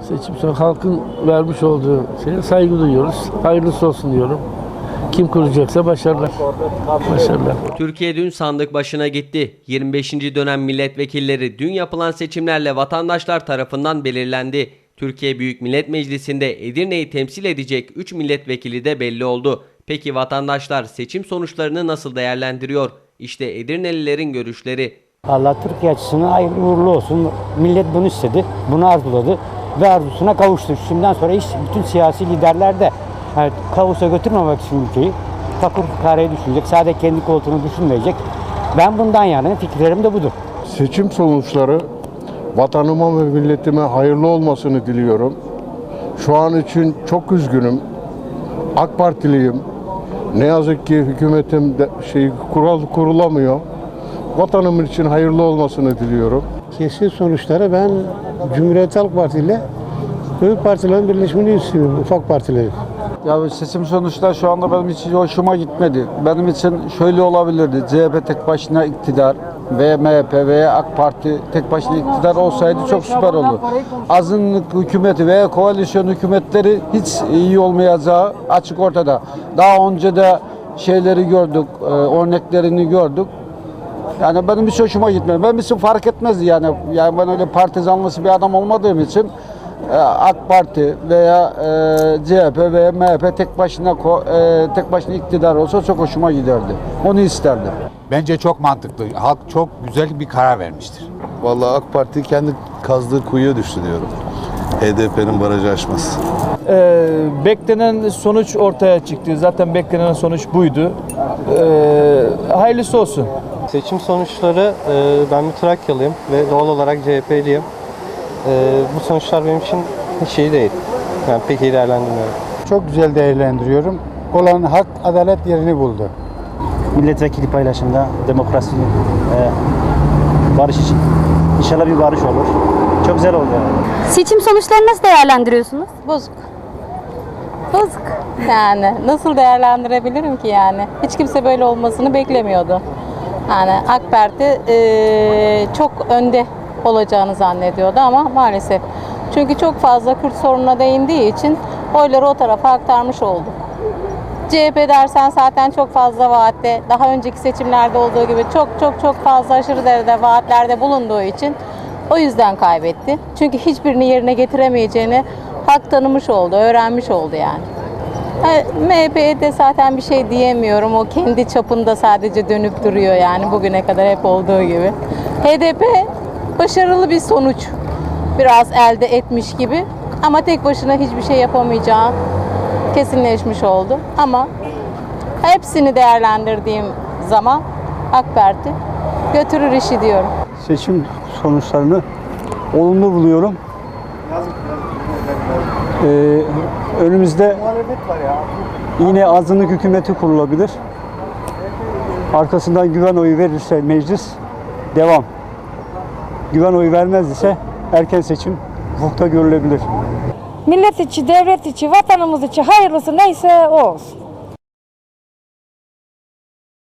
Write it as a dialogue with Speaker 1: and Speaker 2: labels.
Speaker 1: Seçim sonra halkın vermiş olduğu şeye saygı duyuyoruz. Hayırlısı olsun diyorum. Kim kuracaksa başarılar. Başarılar.
Speaker 2: Türkiye dün sandık başına gitti. 25. dönem milletvekilleri dün yapılan seçimlerle vatandaşlar tarafından belirlendi. Türkiye Büyük Millet Meclisi'nde Edirne'yi temsil edecek 3 milletvekili de belli oldu. Peki vatandaşlar seçim sonuçlarını nasıl değerlendiriyor? İşte Edirnelilerin görüşleri.
Speaker 3: Allah Türkiye açısından hayırlı uğurlu olsun. Millet bunu istedi, bunu arzuladı ve arzusuna kavuştu. Şimdiden sonra iş bütün siyasi liderler de yani kaosa götürmemek için ülkeyi takır kareye düşünecek. Sadece kendi koltuğunu düşünmeyecek. Ben bundan yanayım. Fikirlerim de budur.
Speaker 4: Seçim sonuçları vatanıma ve milletime hayırlı olmasını diliyorum. Şu an için çok üzgünüm. AK Partiliyim. Ne yazık ki hükümetim de şey kural kurulamıyor. Vatanım için hayırlı olmasını diliyorum.
Speaker 5: Kesin sonuçları ben Cumhuriyet Halk Parti ile büyük partilerin birleşmeni istiyorum, ufak partilerin.
Speaker 6: Ya seçim sonuçları şu anda benim için hoşuma gitmedi. Benim için şöyle olabilirdi. CHP tek başına iktidar ve MHP veya AK Parti tek başına iktidar olsaydı çok süper olur. Azınlık hükümeti veya koalisyon hükümetleri hiç iyi olmayacağı açık ortada. Daha önce de şeyleri gördük, e, örneklerini gördük. Yani benim hiç hoşuma gitmedi. Benim için fark etmezdi yani. Yani ben öyle partizanlısı bir adam olmadığım için e, AK Parti veya e, CHP veya MHP tek başına e, tek başına iktidar olsa çok hoşuma giderdi. Onu isterdim.
Speaker 7: Bence çok mantıklı. Halk çok güzel bir karar vermiştir.
Speaker 8: Vallahi AK Parti kendi kazdığı kuyuya düştü diyorum. HDP'nin barajı aşmaz.
Speaker 9: Ee, beklenen sonuç ortaya çıktı. Zaten beklenen sonuç buydu. Ee, hayırlısı olsun.
Speaker 10: Seçim sonuçları e, ben bir Trakyalıyım ve doğal olarak CHP'liyim. E, bu sonuçlar benim için hiç iyi değil. Yani pek iyi değerlendirmiyorum.
Speaker 5: Çok güzel değerlendiriyorum. Olan hak, adalet yerini buldu.
Speaker 3: Milletvekili paylaşımda demokrasi, barış için. İnşallah bir barış olur. Çok güzel oldu yani.
Speaker 11: Seçim sonuçlarını nasıl değerlendiriyorsunuz?
Speaker 12: Bozuk. Bozuk. Yani nasıl değerlendirebilirim ki yani? Hiç kimse böyle olmasını beklemiyordu. Yani AK Parti eee, çok önde olacağını zannediyordu ama maalesef. Çünkü çok fazla Kürt sorununa değindiği için oyları o tarafa aktarmış oldu. CHP dersen zaten çok fazla vaatte, daha önceki seçimlerde olduğu gibi çok çok çok fazla aşırı derecede vaatlerde bulunduğu için o yüzden kaybetti. Çünkü hiçbirini yerine getiremeyeceğini hak tanımış oldu, öğrenmiş oldu yani. MHP'ye de zaten bir şey diyemiyorum. O kendi çapında sadece dönüp duruyor yani bugüne kadar hep olduğu gibi. HDP başarılı bir sonuç biraz elde etmiş gibi ama tek başına hiçbir şey yapamayacağı kesinleşmiş oldu. Ama hepsini değerlendirdiğim zaman AK Parti götürür işi diyorum.
Speaker 5: Seçim sonuçlarını olumlu buluyorum. Ee, önümüzde yine azınlık hükümeti kurulabilir. Arkasından güven oyu verirse meclis devam. Güven oyu vermez ise erken seçim hukukta görülebilir.
Speaker 11: Millet içi, devlet içi, vatanımız içi hayırlısı neyse o olsun.